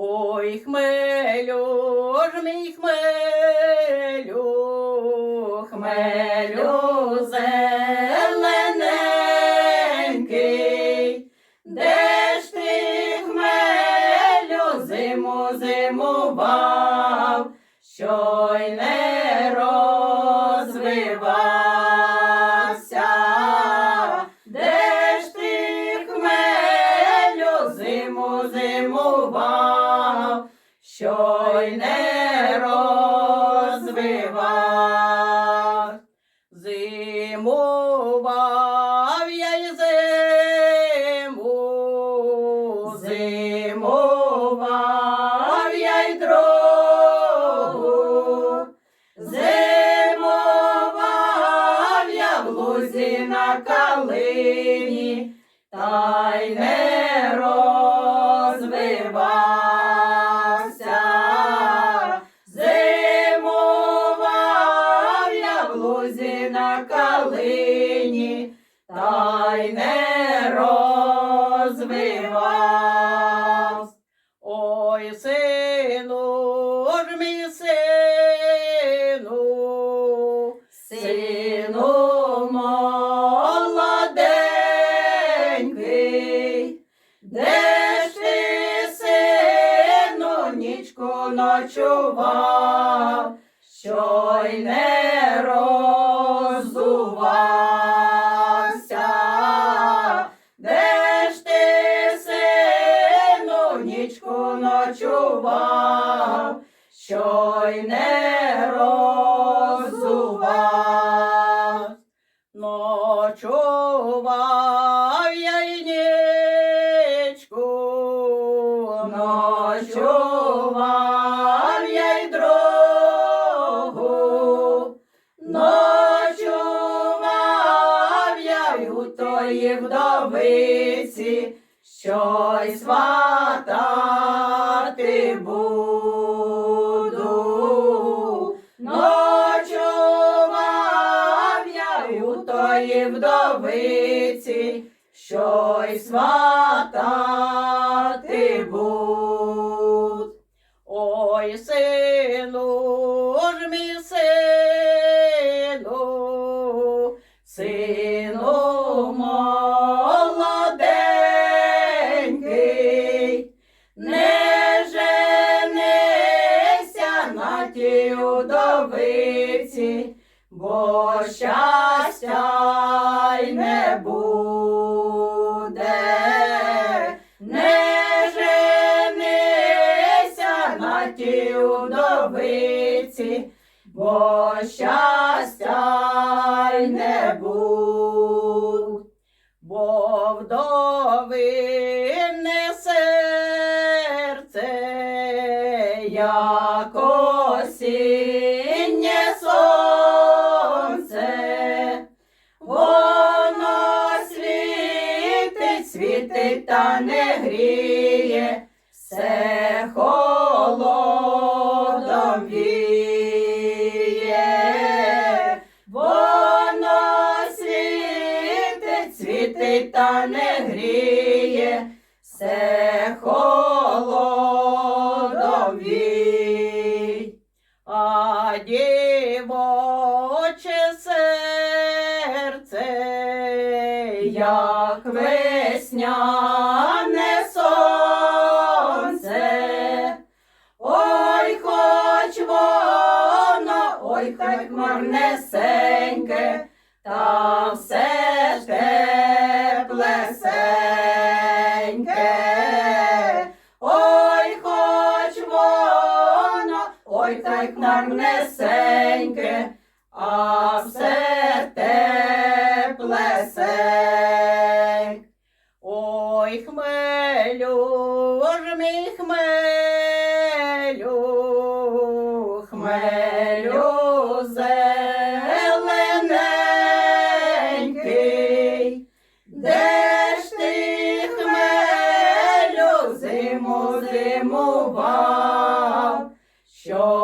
Ой, хмелю, ж мій хмелю, хмелю зелененький, де ж ти хмелю зиму зимував, що й не що й не розвивав. Зимував я й зиму, зимував я й другу, зимував я в лузі на калині, та не Ой, сину, ж мій сину, сину молоденький, де ж ти, сину, нічку ночував, що й не роззувався, що й не роззував. Ночував я й нічку, ночував я й другу, ночував я й у тої вдовиці, що й сватати буду. Вдовиці, що й сватати буд. Ой, сину, ж мій сину, сину бо щастя й не буде. Не женися на тій удовиці, бо щастя й не буде. Бо вдовинне серце, як світить, та не гріє, все холодом віє. Воно світить, світить та не гріє, все холодом віє. А дівоче весняне сонце, ой, хоч воно, ой, хай хмарнесеньке, та все ж теплесеньке. Ой, хоч воно, ой, та й а все Ой, хмелю, ж мій хмелю, хмелю зелененький, де ж ти хмелю зиму зимував, що